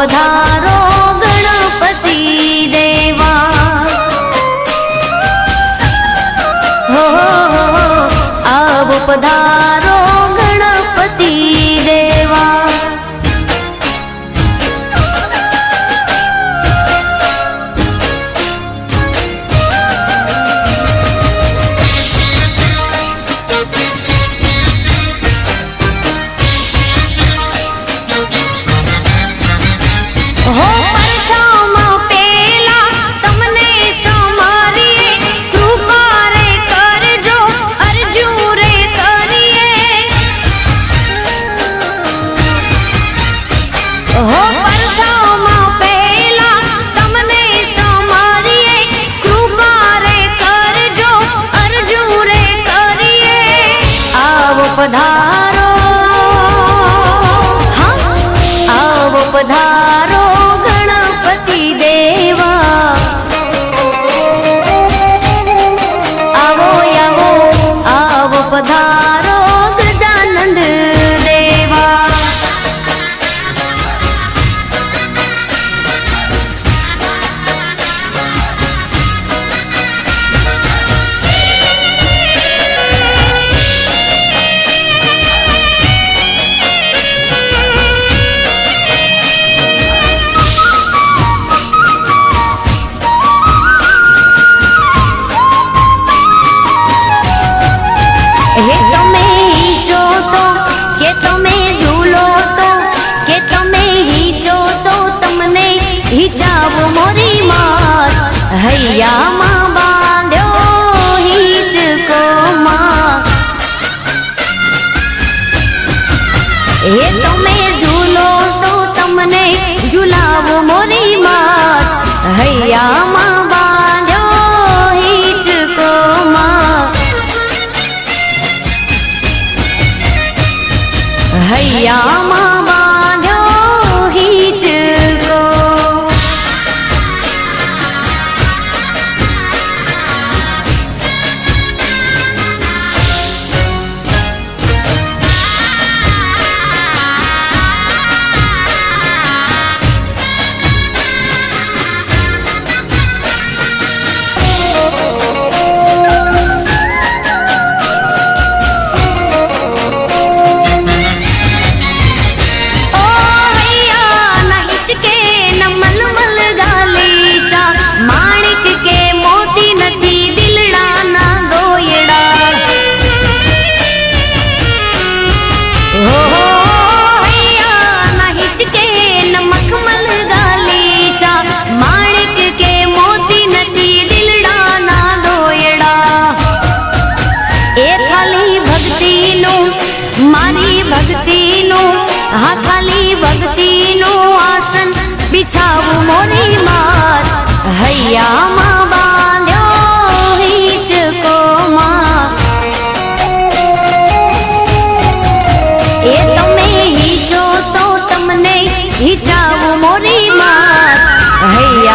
我掏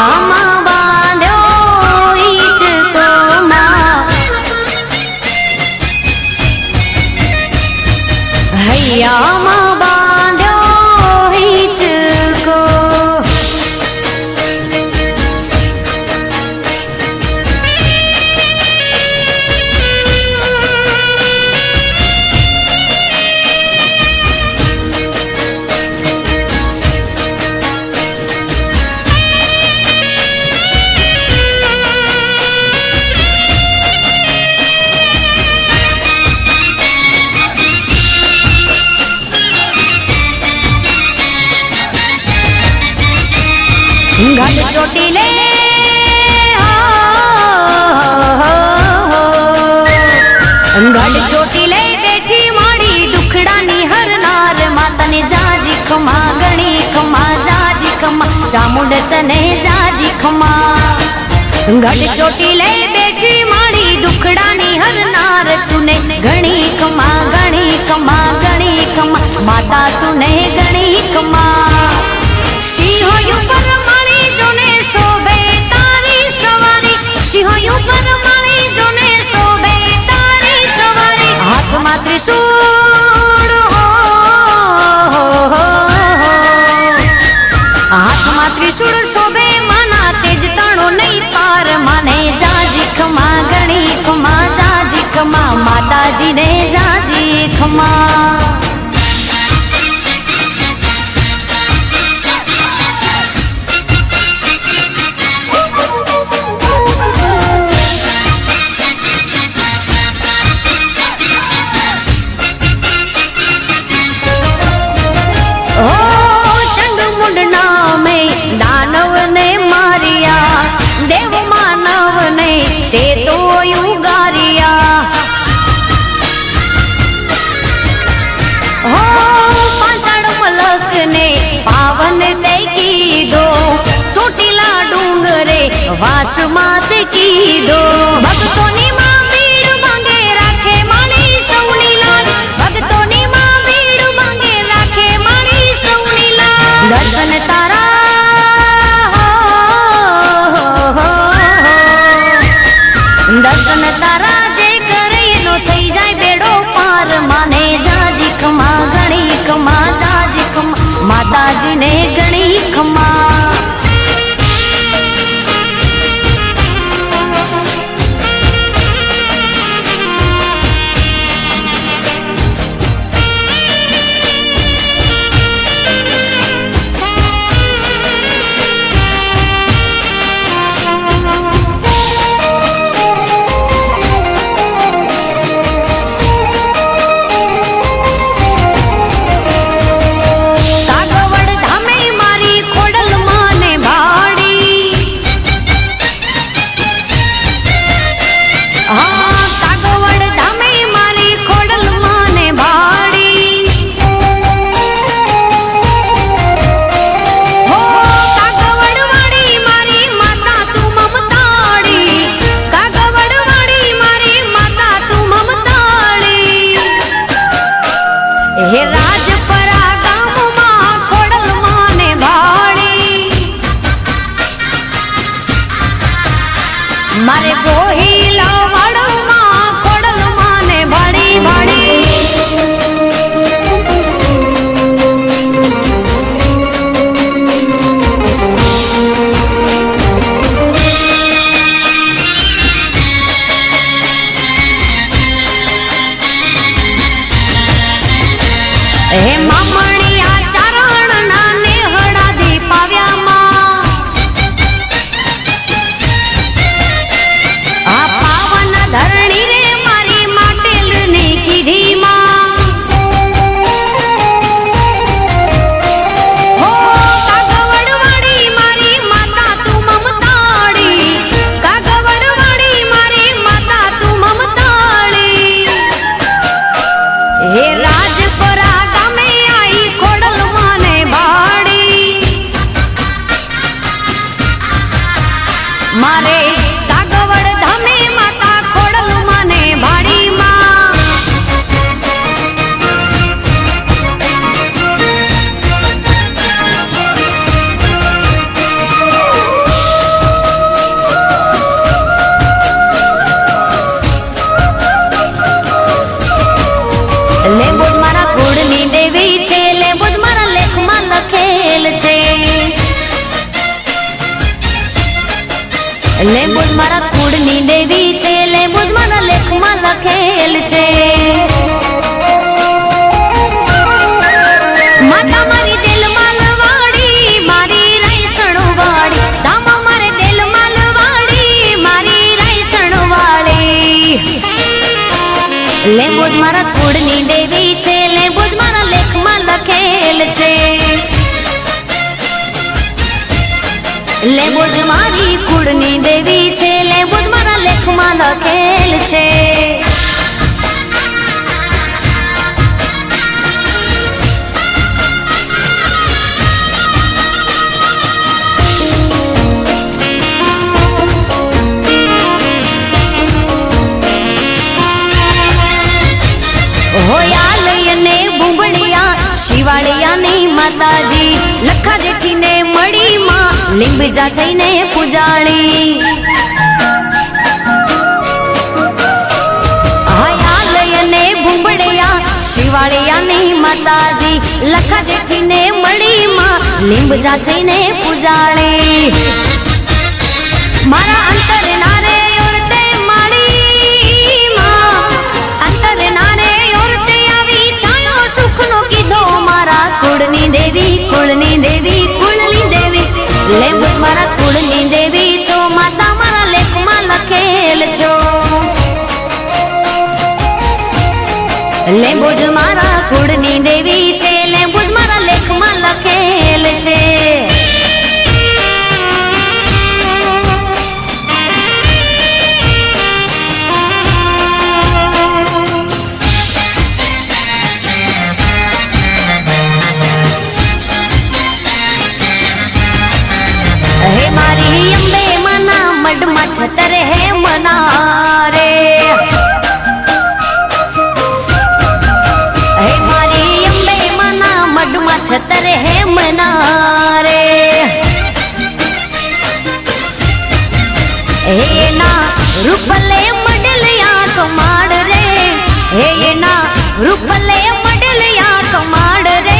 राम ઘટ ચોટી લે ઘટ ચોટી લે બેઠી મોડી દુખડાની હરનાર માતાને જાજી ખમા, ગણી ખમા, જાજી ખમા, ચામુંડ તને જાજી ખમા. ઘટ ચોટી લે બેઠી માળી દુખડાની હરનાર તુને ઘણી ખમા, ગણી ખમા ગણી ખમા, માતા તુને ગણી પર મળી જોને શોભે તારી સવારી. હાથમાં ત્રિશૂળ વાસમાં કીધો. ભક્તોની માં વીડ માંગે રાખે માણી સૌની લાલ ભક્તોની માં વીડ માંગે રાખે મારી સૌની લાલ છે. હોયાલયને બુંબળિયા શિવાળિયાની માતાજી લખા જેઠીને મળીમાં લીંબજા થઈને પૂજાણી. લીંબ જાચીને પૂજાણી. મારા અંતર નારે ઓરતે માળી અંતર નારે ઓરતે આવી ચાયો સુખનો કીધો મારા કુળની દેવી કુળની દેવી કુળની દેવી. લેંબ મારા કુળની દેવી છો, માતા મારા લેખમાં લખેલ છો. લેંબુ જ રૂપલે મડલિયા કમાડ રે. હે એના રૂપલે મડલિયા કમાડ રે.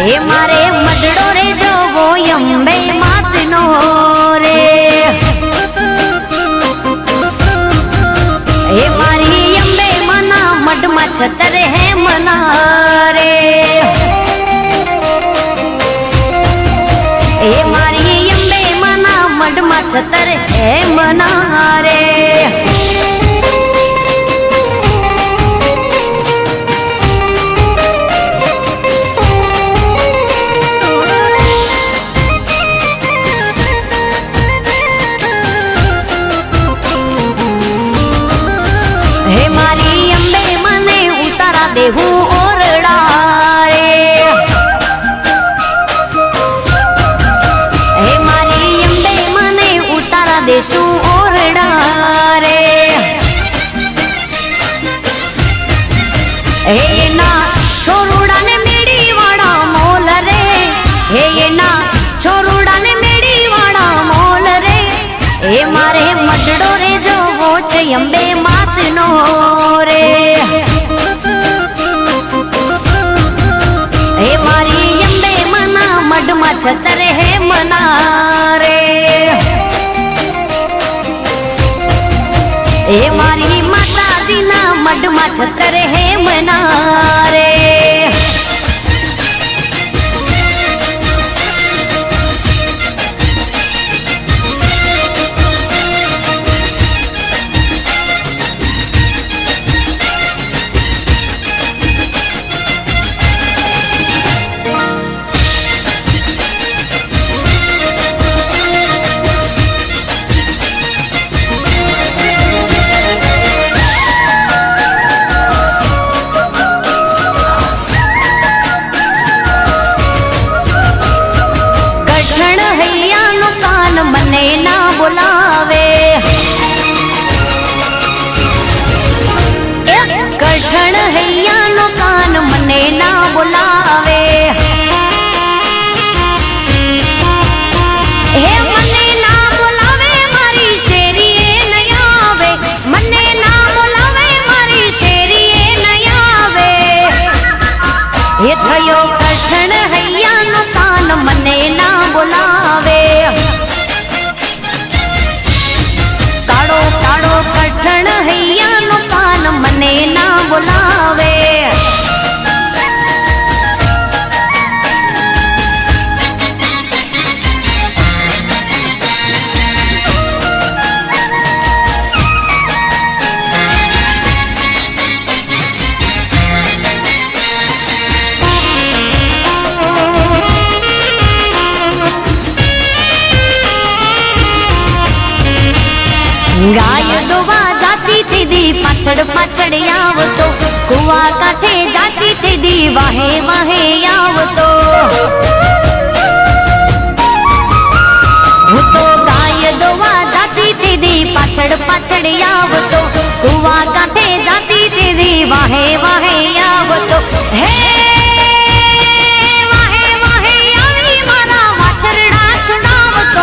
હે મારે મડડો રે જોવો અંબે માતનો રે. હે મારી અંબે મના મડમાં છતર હે મના રે. મના માં છતર હે મના છતર હે મના રે હે મારી માતાજીના મઢમાં છતર હે મના એ થયો કઠણ હૈયાનો કાન મને ના બોલાવે. કાળો કાળો કઠણ હૈયાનો કાન મને ના બોલાવે. પાછળ આવતો, કુવા કાંઠે જાતી તેદી વાહે વાહે આવતો. તો પાછળ પાછળ આવતો, કુવા કાંઠે જાતી તેદી વાહે વાહે આવતો. હે, વાહે વાહે આવી મારા વાછરડા છુડાવતો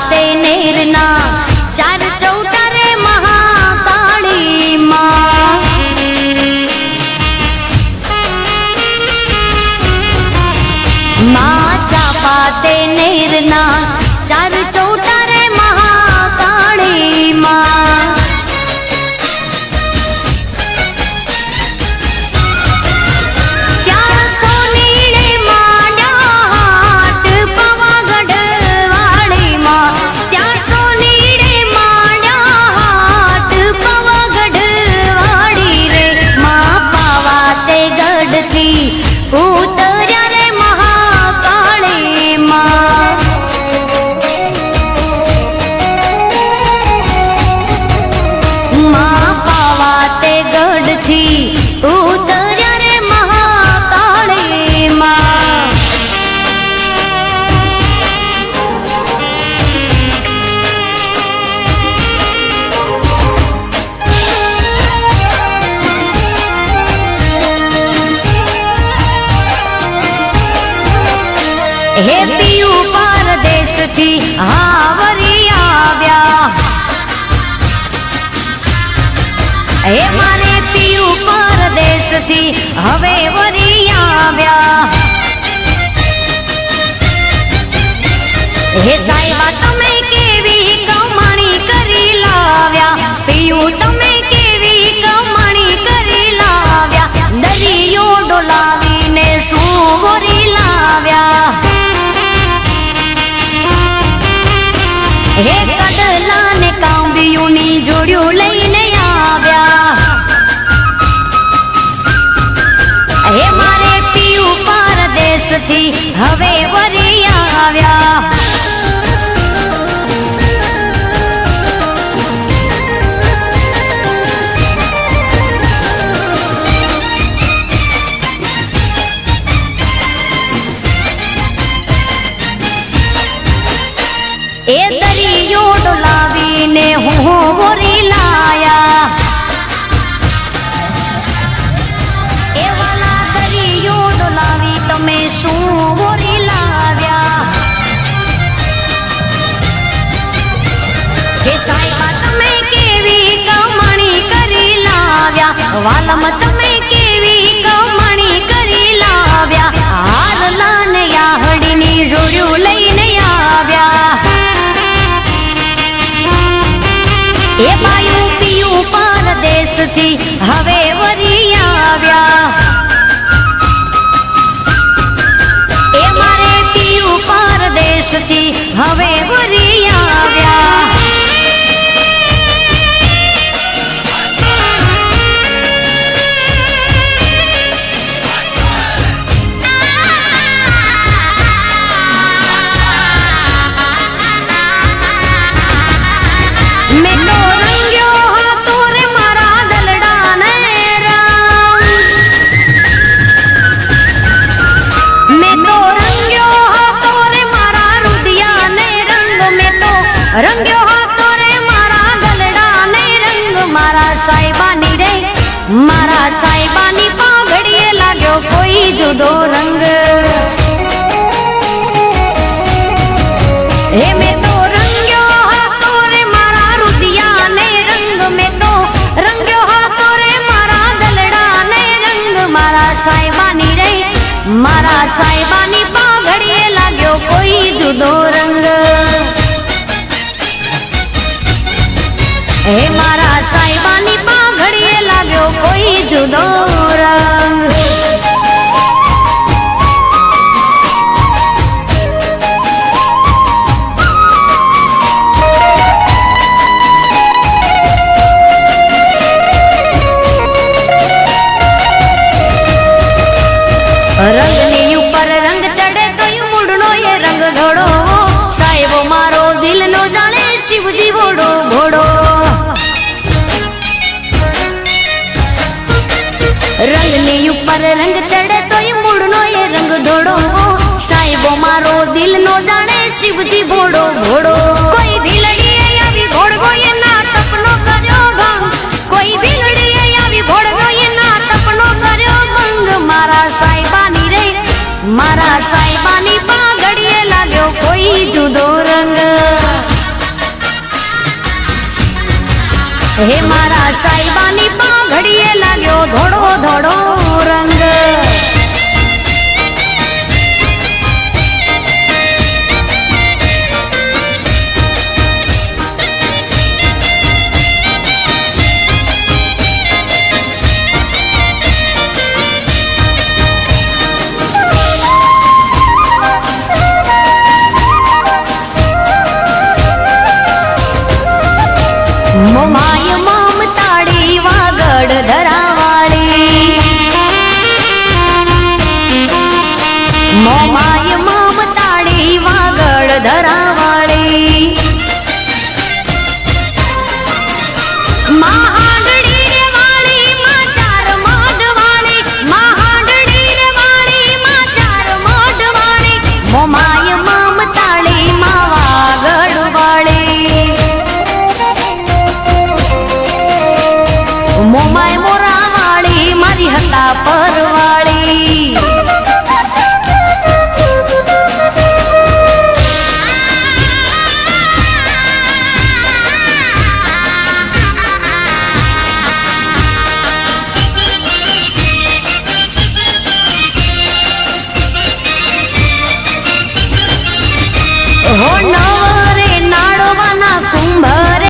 பார்த்தை நேருனா હવે વાલમ તમે કેવી કમણી કરી હવે વરી આવ્યા. એ મારે પિયું પરદેશથી હવે વરી હે મારા સાહેબાની Ah-ha!